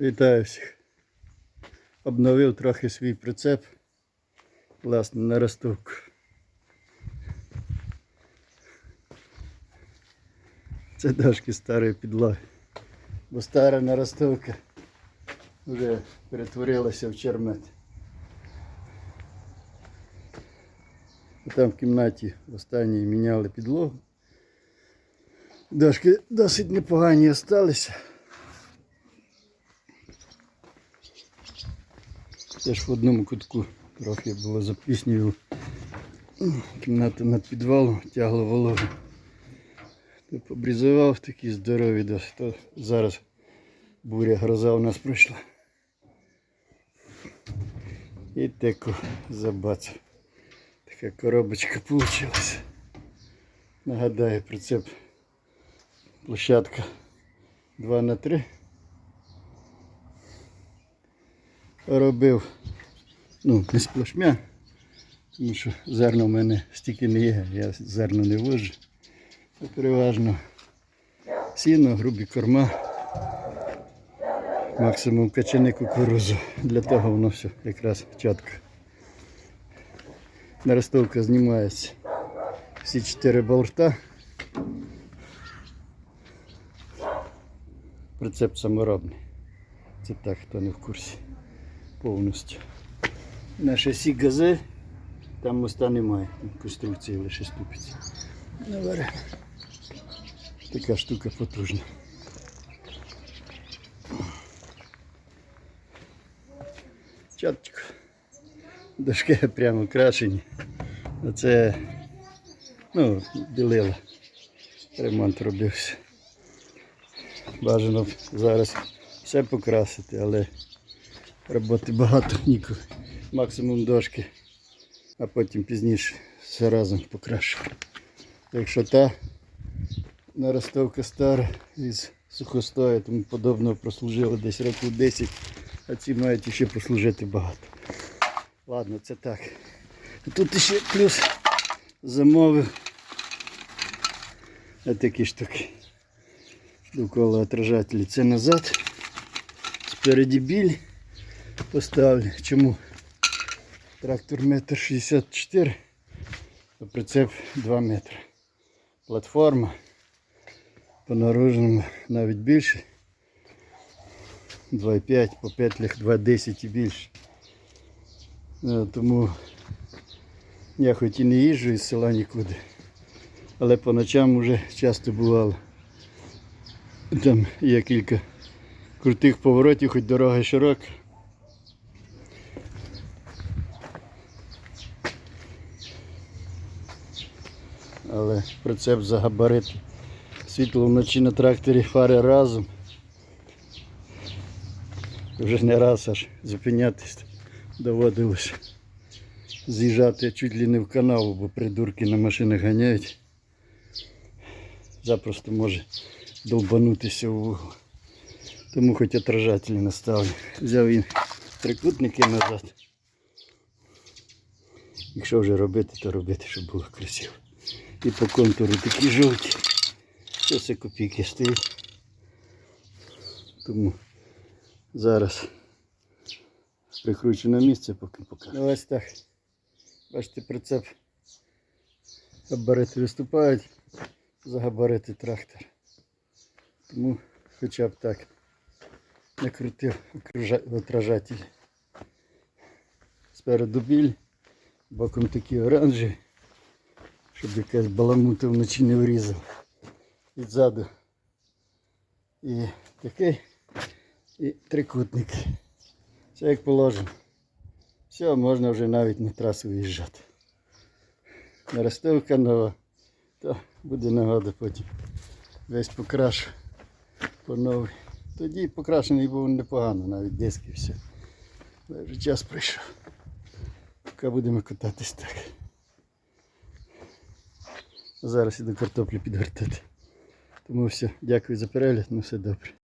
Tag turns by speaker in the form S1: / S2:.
S1: Вітаю всіх. Обновив трохи свій прицеп. Власне, на ростовку. Це дошки старої підлоги. Бо стара наростовка вже перетворилася в чермет. Там в кімнаті в останній міняли підлогу. Дошки досить непогані залишилися. Теж в одному кутку трохи було за запліснював. Кімната над підвалом тягло вологу. Побрізував такі здорові досить. То зараз буря гроза у нас пройшла. І теку забацав. Така коробочка вийшла. Нагадаю, прицеп площадка 2 на 3 робив, ну, не сплошмя, тому що зерно в мене стільки не є, я зерно не вожу. Це переважно сіно, грубі корма, максимум качани кукурузу. Для того воно все якраз чітко. Наростовка знімається. Всі чотири болта. Прицеп саморобний. Це так, хто не в курсі повністю. На шасі газель, там моста немає, конструкції лише ступиці. Наверх. Така штука потужна. Чаточку. Дошки прямо крашені. Оце ну, білила. Ремонт робився. Бажано б зараз все покрасити, але роботи багато ніколи. Максимум дошки, а потім пізніше все разом покрашу. Якщо та наростовка стара із сухостою, тому подобного прослужила десь років 10, а ці мають ще прослужити багато. Ладно, це так. Тут ще плюс замовив такі штуки. Довкола отражателі. Це назад. Спереді біль поставлю. Чому? Трактор метр шістдесят чотири, а прицеп 2 метри. Платформа по наружному навіть більше. 2,5 по петлях 2,10 і більше. Е, Тому я хоч і не їжджу із села нікуди, але по ночам вже часто бувало. Там є кілька крутих поворотів, хоч дорога широка. Але прицеп за габарит. Світло вночі на тракторі фари разом. Вже не раз аж зупинятись доводилося. З'їжджати чуть ли не в канаву, бо придурки на машинах ганяють. Запросто може долбанутися в вугол. Тому хоч отражателі наставлю. Взяв він трикутники назад. Якщо вже робити, то робити, щоб було красиво. І по контуру такі жовті. Це копійки стоїть. Тому зараз прикручу на місце, поки покажу. Ну, ось так. Бачите, прицеп. Габарити виступають за габарити трактор. Тому хоча б так накрутив отражатель. Спереду біль, боком такі оранжі, щоб якась баламута вночі не врізав. І ззаду. І такий, і трикутник. Все як положено. Все, можна вже навіть на трасу виїжджати. Наростовка нова, то буде нагода потім. Весь покрашу по новій. Тоді покрашений був непогано, навіть диски все. Але вже час прийшов. Поки будемо кататись так. Зараз іду картоплю підгортати. Тому все, дякую за перегляд, на все добре.